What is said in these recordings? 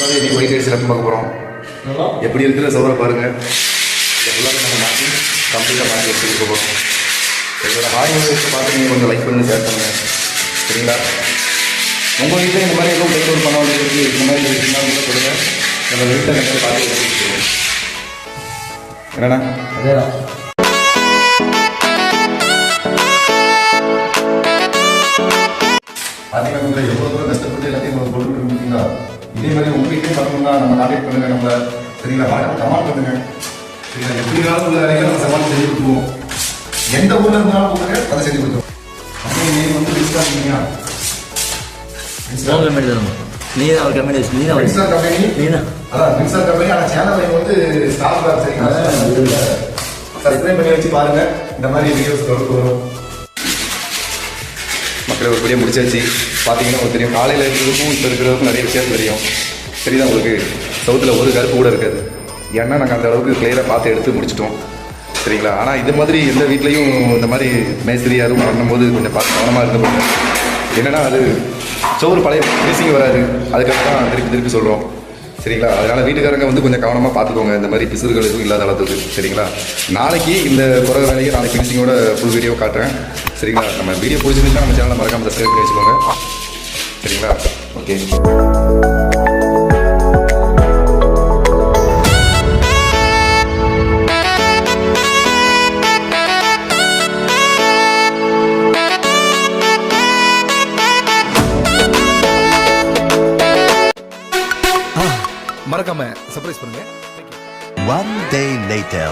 ஃபுல்லாகவே இன்னைக்கு ஒயிட் அடிச்சு ரப்பம் பார்க்க போகிறோம் எப்படி இருக்கிற சோறை பாருங்க. இதை ஃபுல்லாக நம்ம மாற்றி கம்ப்ளீட்டாக மாற்றி எடுத்துகிட்டு போகிறோம் எங்களோட ஹாய் வச்சு பார்த்து நீங்கள் கொஞ்சம் லைக் பண்ணி ஷேர் பண்ணுங்கள் சரிங்களா? உங்கள் வீட்டில் இந்த மாதிரி எதுவும் டேக் ஓவர் பண்ண வேண்டியது இந்த மாதிரி இருக்குன்னா கூட சொல்லுங்கள் நம்ம வீட்டில் நிறைய பார்த்து எடுத்துகிட்டு போகிறோம் என்னண்ணா? அதேதான். இதே மாதிரி உங்க வீட்டையும் பண்ணணும்னா நம்ம கான்டாக்ட் பண்ணுங்க நம்மள சரிங்களா வாட்ஸ்அப் கமாண்ட் பண்ணுங்க சரிங்களா எப்படி நாளும் உள்ள வேலைகளை நம்ம சமாளி செஞ்சு கொடுத்துருவோம். எந்த ஊர்ல இருந்தாலும் கொடுங்க அதை செஞ்சு கொடுத்துருவோம். அப்புறம் நீங்க வந்து இன்ஸ்டா பண்ணீங்க உன் கம்பெனி தான்? நீ தான் ஒரு கம்பெனி வச்சு நீ தான் இன்ஸ்டா கம்பெனி நீ தான் அதான் மின்சார கம்பெனி ஆனால் சேனல் வந்து ஸ்டாஃப் சரிங்களா சப்ஸ்கிரைப் பண்ணி வச்சு பாருங்க. இந்த மாதிரி வீடியோஸ் தொடர்ந்து வரும். மக்களை ஒரு படியாக முடிச்சாச்சு. பார்த்தீங்கன்னா உங்களுக்கு தெரியும் காலையில் இருக்கிறதுக்கும் இப்போ இருக்கிறதுக்கும் நிறைய விஷயம் தெரியும். சரிதான் உங்களுக்கு? சவுத்தில் ஒரு கருப்பு கூட இருக்காது. ஏன்னா நாங்கள் அந்த அளவுக்கு கிளியராக பார்த்து எடுத்து முடிச்சிட்டோம். சரிங்களா? ஆனால் இது மாதிரி எந்த வீட்லேயும் இந்த மாதிரி மேஸ்திரி யாரும் பண்ணும்போது கொஞ்சம் பார்த்து கவனமாக இருந்துப்பாங்க என்னன்னா அது சோறு பழைய ஃபினிஷிங் வராது. அதுக்காக தான் திருப்பி திருப்பி சொல்கிறோம் சரிங்களா? அதனால் வீட்டுக்காரங்க வந்து கொஞ்சம் கவனமாக பார்த்துக்கோங்க. இந்த மாதிரி பிசுறுகள் எதுவும் இல்லாத அளவுக்கு சரிங்களா? நாளைக்கு இந்த குறை வேலையை நாளைக்கு ஃபினிஷிங்கோட ஃபுல் வீடியோ காட்டுறேன். சரிங்களா? நம்ம வீடியோ பிடிச்சிருந்துச்சா நம்ம சேனலை மறக்காமல் சப்ஸ்கிரைப் பண்ணி வச்சுக்கோங்க. சரிங்களா? Okay மறக்காம சர்ப்ரைஸ் பண்ணுங்க One day later.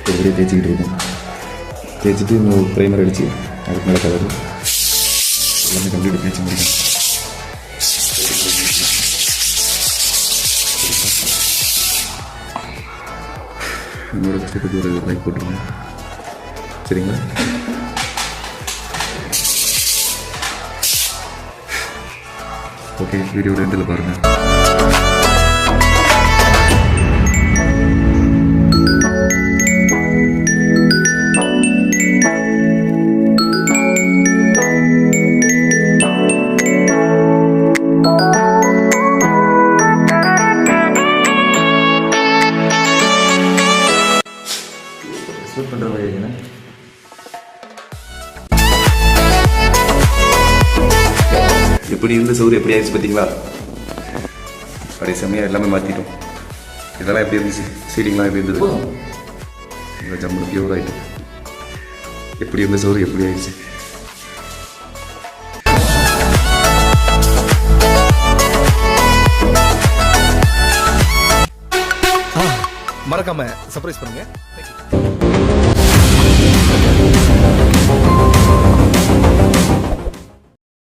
இப்படியே தேய்ச்சிக்கிட்டு இருக்கேன் தேய்ச்சிட்டு இன்னும் ப்ரைமர் அடிச்சு அதுக்கு மேலே கலர் எல்லாமே கம்ப்ளீட் தேய்ச்சி முடிக்கும் என்னோட கஷ்டத்துக்கு ஒரு லைக் போட்டுருங்க. சரிங்களா? ஓகே வீடியோட எண்டில் பாருங்கள் எப்படி இருந்த சௌர் எப்படி ஆயிடுச்சு பார்த்தீங்களா? அப்படியே செம்மையாக எல்லாமே மாற்றிட்டோம் இதெல்லாம் எப்படி இருந்துச்சு? சீலிங்லாம் எப்படி இருந்தது? இல்லை ஜம்மு பியூர் ஆகிட்டு எப்படி இருந்த சௌர் எப்படி ஆயிடுச்சு? மறக்காம சர்ப்ரைஸ் பண்ணுங்க. You.